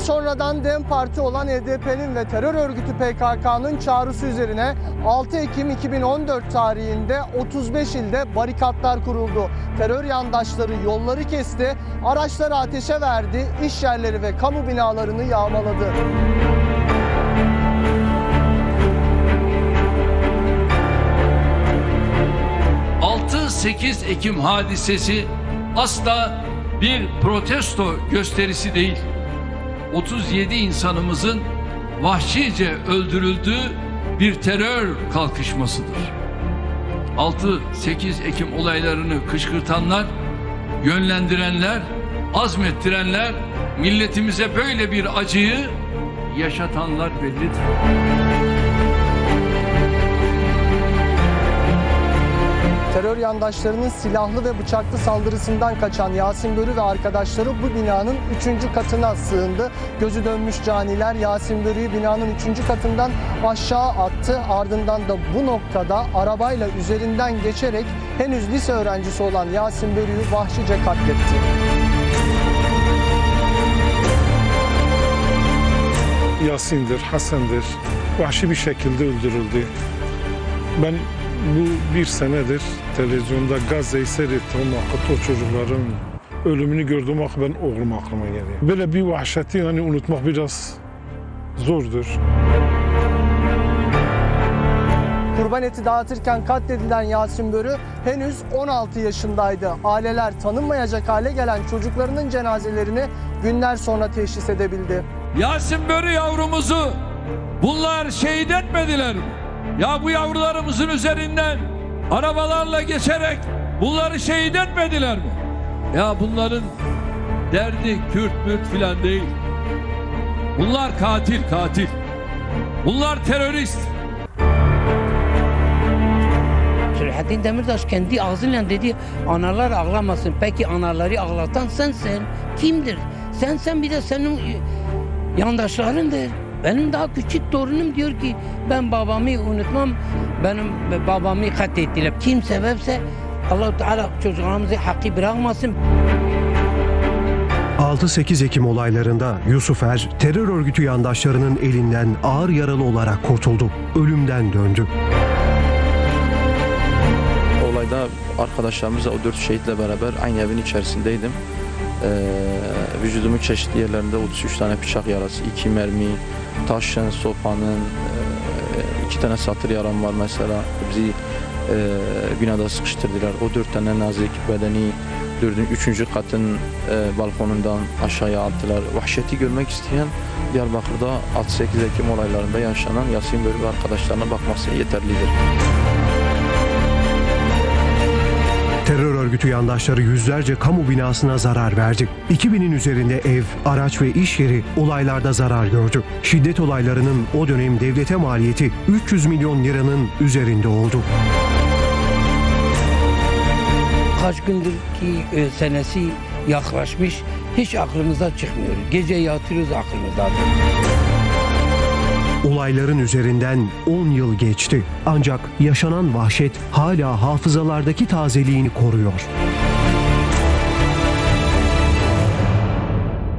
sonradan DEM Parti olan HDP'nin ve terör örgütü PKK'nın çağrısı üzerine 6 Ekim 2014 tarihinde 35 ilde barikatlar kuruldu. Terör yandaşları yolları kesti, araçları ateşe verdi, iş yerleri ve kamu binalarını yağmaladı. Altı 8 Ekim hadisesi asla bir protesto gösterisi değil. 37 insanımızın vahşice öldürüldüğü bir terör kalkışmasıdır. 6-8 Ekim olaylarını kışkırtanlar, yönlendirenler, azmettirenler, milletimize böyle bir acıyı yaşatanlar bellidir. Yandaşlarının silahlı ve bıçaklı saldırısından kaçan Yasin Börü ve arkadaşları bu binanın 3. katına sığındı. Gözü dönmüş caniler Yasin Börü'yü binanın 3. katından aşağı attı. Ardından da bu noktada arabayla üzerinden geçerek henüz lise öğrencisi olan Yasin Börü'yü vahşice katletti. Yasin'dir, Hasan'dır vahşi bir şekilde öldürüldü. Ben bu bir senedir televizyonda Gazze'yi seyrettiğim vakit o çocukların ölümünü gördüğüm vakit ben oğlum aklıma geliyor. Böyle bir vahşeti yani unutmak biraz zordur. Kurban eti dağıtırken katledilen Yasin Börü henüz 16 yaşındaydı. Aileler tanınmayacak hale gelen çocuklarının cenazelerini günler sonra teşhis edebildi. Yasin Börü yavrumuzu bunlar şehit etmediler mi? Ya bu yavrularımızın üzerinden arabalarla geçerek bunları şehit etmediler mi? Ya bunların derdi Kürt Mürt filan değil. Bunlar katil katil. Bunlar terörist. Selahattin Demirtaş kendi ağzıyla dedi analar ağlamasın. Peki anaları ağlatan sensin. Kimdir? Sen sen bir de senin yandaşlarındır. Benim daha küçük torunum diyor ki ben babamı unutmam. Benim babamı katlettiler. Kim sebepse Allah Teala çocuklarımızı hakkı bırakmasın. 6-8 Ekim olaylarında Yusuf Er, terör örgütü yandaşlarının elinden ağır yaralı olarak kurtuldu. Ölümden döndü. Olayda arkadaşlarımızla o dört şehitle beraber aynı evin içerisindeydim. Ee, vücudumun çeşitli yerlerinde 33 tane bıçak yarası, iki mermi, taşın, sopanın, e, iki tane satır yaram var mesela. Bizi e, binada sıkıştırdılar. O dört tane nazik bedeni dördün, üçüncü katın e, balkonundan aşağıya attılar. Vahşeti görmek isteyen Diyarbakır'da 6-8 Ekim olaylarında yaşanan Yasin Börü ve arkadaşlarına bakması yeterlidir. Örgütü yandaşları yüzlerce kamu binasına zarar verdi. 2000'in üzerinde ev, araç ve iş yeri olaylarda zarar gördü. Şiddet olaylarının o dönem devlete maliyeti 300 milyon liranın üzerinde oldu. Kaç gündür ki e, senesi yaklaşmış hiç aklımıza çıkmıyor. Gece yatıyoruz aklımızda. Olayların üzerinden 10 yıl geçti. Ancak yaşanan vahşet hala hafızalardaki tazeliğini koruyor.